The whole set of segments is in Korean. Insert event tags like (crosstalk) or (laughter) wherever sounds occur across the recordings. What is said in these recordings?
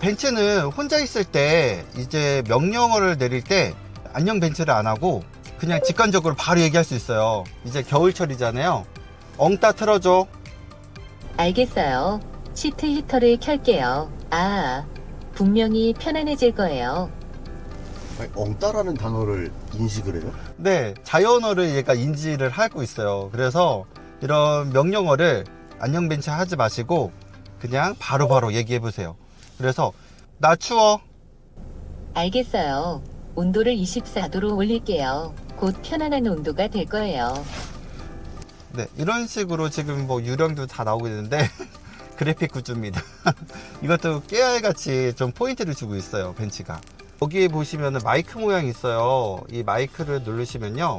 벤츠는 혼자 있을 때 이제 명령어를 내릴 때 안녕 벤츠를 안 하고 그냥 직관적으로 바로 얘기할 수 있어요. 이제 겨울철이잖아요. 엉따 틀어줘. 알겠어요. 시트 히터를 켤게요. 아, 분명히 편안해질 거예요. 아니, 엉따라는 단어를 인식을 해요? 네, 자연어를 얘가 인지를 하고 있어요. 그래서 이런 명령어를 안녕 벤츠 하지 마시고 그냥 바로바로 얘기해 보세요. 그래서 나 추워. 알겠어요. 온도를 24도로 올릴게요. 곧 편안한 온도가 될 거예요. 네, 이런 식으로 지금 뭐 유령도 다 나오고 있는데 (laughs) 그래픽 구조입니다. (laughs) 이것도 깨알같이 좀 포인트를 주고 있어요, 벤츠가. 여기에 보시면은 마이크 모양이 있어요. 이 마이크를 누르시면요.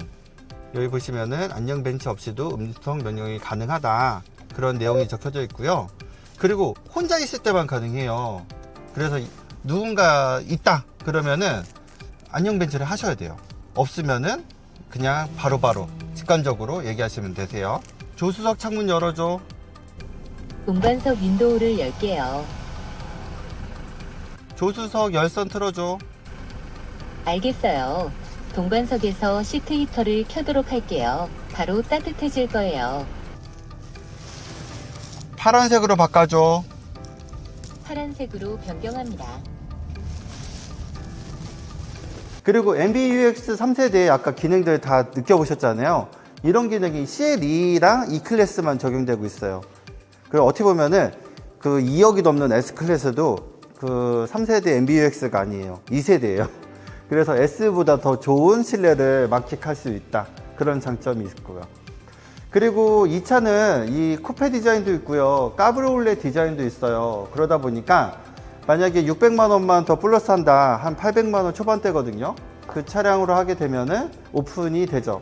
여기 보시면은 안녕 벤츠 없이도 음성 명령이 가능하다. 그런 내용이 적혀져 있고요. 그리고 혼자 있을 때만 가능해요. 그래서 누군가 있다. 그러면은 안녕 벤츠를 하셔야 돼요. 없으면은 그냥 바로 바로 직관적으로 얘기하시면 되세요. 조수석 창문 열어줘. 운반석 윈도우를 열게요. 조수석 열선 틀어줘. 알겠어요. 동반석에서 시트 히터를 켜도록 할게요. 바로 따뜻해질 거예요. 파란색으로 바꿔줘. 파란색으로 변경합니다. 그리고 MBUX 3세대의 아까 기능들 다 느껴보셨잖아요. 이런 기능이 CL2랑 E클래스만 적용되고 있어요. 그리고 어떻게 보면은 그 2억이 넘는 S클래스도 그 3세대 MBUX가 아니에요. 2세대예요. 그래서 S보다 더 좋은 신뢰를 만끽할 수 있다. 그런 장점이 있고요. 그리고 이 차는 이 쿠페 디자인도 있고요. 까브로올레 디자인도 있어요. 그러다 보니까 만약에 600만 원만 더 플러스 한다. 한 800만 원 초반대거든요. 그 차량으로 하게 되면은 오픈이 되죠.